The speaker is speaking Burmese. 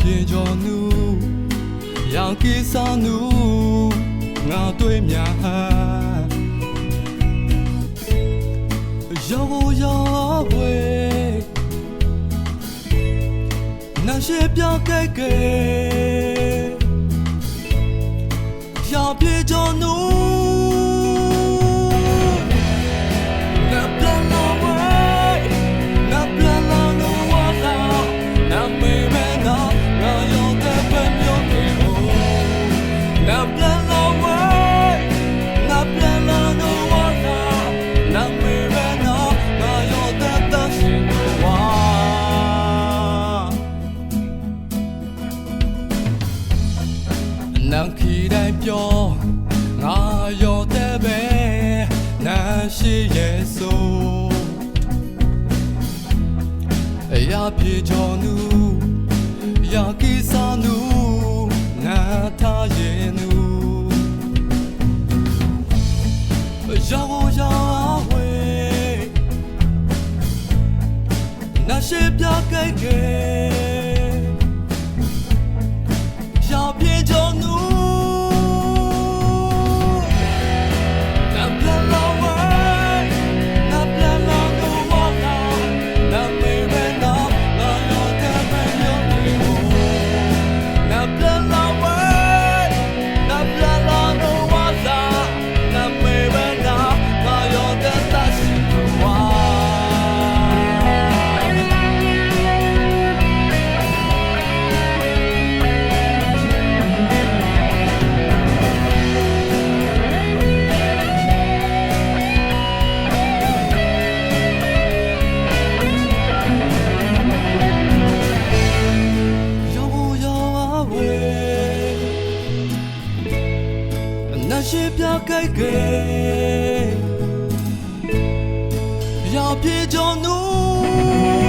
ပြေကြောနူရောင်ကိစားနူငါတွေ့များဟာရောရောဝေနာရှိပြောက်ကဲကဲရောင်ပြေကြောနူ ရာပြေကျော်နူရာကိစာနူငါထားရင်နူရာကိုရာဝေးနာရှိပြကြိုက်ကြ kai ke Ya pye jo nu